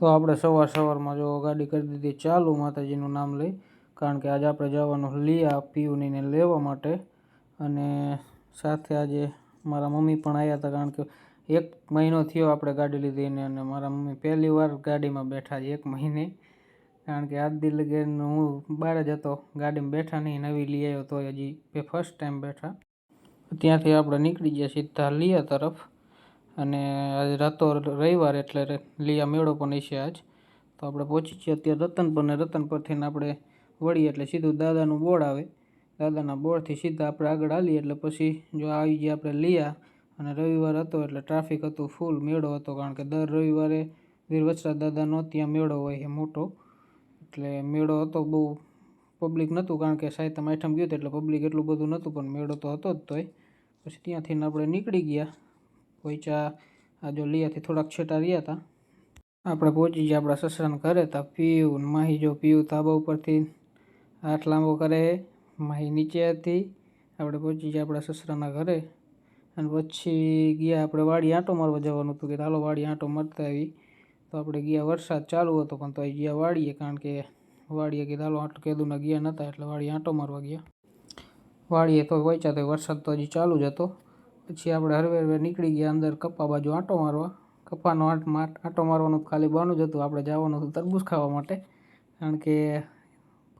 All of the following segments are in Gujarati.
તો આપણે સવાર સવારમાં જો ગાડી કરી દીધી, ચાલુ માતાજીનું નામ લઈ. કારણ કે આજે આપણે જવાનું લીયા પીયુનીને લેવા માટે. અને સાથે આજે મારા મમ્મી પણ આવ્યા હતા, કારણ કે એક મહિનો થયો આપણે ગાડી લીધીને અને મારા મમ્મી પહેલી વાર ગાડીમાં બેઠા છે એક મહિને. કારણ કે આજ દી લગીન હું બહાર જ હતો, ગાડીમાં બેઠા નહીં, નવી લઈ આવ્યો તો હજી ફર્સ્ટ ટાઈમ બેઠા. ત્યાંથી આપણે નીકળી ગયા સીધા લીયા તરફ. અને આજે રાતો રવિવાર એટલે લીયા મેળો પણ હશે આજ. તો આપણે પહોંચી છીએ અત્યારે રતનપર ને રતનપરથી પરથી આપણે વળીએ એટલે સીધું દાદાનું બોર્ડ આવે. દાદાના બોર્ડથી સીધા આપણે આગળ હાલીએ એટલે પછી જો આવી ગયા આપણે લીયા અને રવિવાર હતો એટલે ટ્રાફિક હતું, ફૂલ મેળો હતો, કારણ કે દર રવિવારે વીરવચરા દાદાનો ત્યાં મેળો હોય છે મોટો. એટલે મેળો હતો બહુ પબ્લિક નહોતું, કારણ કે સાયતમ આઠમ ગયું હતું એટલે પબ્લિક એટલું બધું નહોતું, પણ મેળો તો હતો જ તોય. પછી ત્યાંથી આપણે નીકળી ગયા. પહોંચ્યા. આ જો લીયાથી થોડાક છેટા રહ્યા હતા. આપણે પહોંચી ગયા આપણા સસરાના ઘરે હતા પીવું માહી જો પીવું તાબા ઉપરથી. હાથ લાંબો કરે માહી નીચે હતી. આપણે પહોંચી ગયા આપણા સસરાના ઘરે. અને પછી ગયા આપણે વાડી આંટો મારવા જવાનું હતું કે ચાલો વાડી આંટો મારતા આવી. તો આપણે ગયા વરસાદ ચાલુ હતો, પણ તોય ગયા વાડીએ, કારણ કે વાડીએ કે ચાલો આંટો કેદુના ગયા નહોતા એટલે વાડી આંટો મારવા ગયા. વાડીએ તો પહોંચ્યા તો વરસાદ તો હજી ચાલુ જ હતો. પછી આપણે હરવે હરવે નીકળી ગયા અંદર કપ્પા બાજુ આંટો મારવા. કપ્પાનો આંટ આંટો મારવાનું ખાલી બહાનું જ હતું. આપણે જવાનું હતું તરબૂચ ખાવા માટે. કારણ કે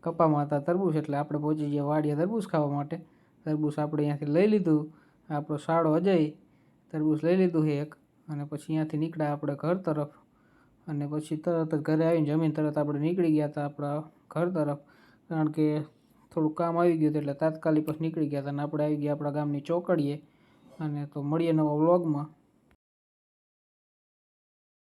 કપ્પામાં હતા તરબૂચ, એટલે આપણે પહોંચી ગયા વાડીએ તરબૂચ ખાવા માટે. તરબૂચ આપણે અહીંયાથી લઈ લીધું. આપણો શાળો અજય તરબૂચ લઈ લીધું છે એક. અને પછી અહીંયાથી નીકળ્યા આપણે ઘર તરફ. અને પછી તરત જ ઘરે આવીને જમીન તરત આપણે નીકળી ગયા હતા આપણા ઘર તરફ. કારણ કે થોડું કામ આવી ગયું હતું, એટલે તાત્કાલિક પછી નીકળી ગયા હતા. અને આપણે આવી ગયા આપણા ગામની ચોકડીએ. અને તો મળીએ નવા વ્લોગમાં.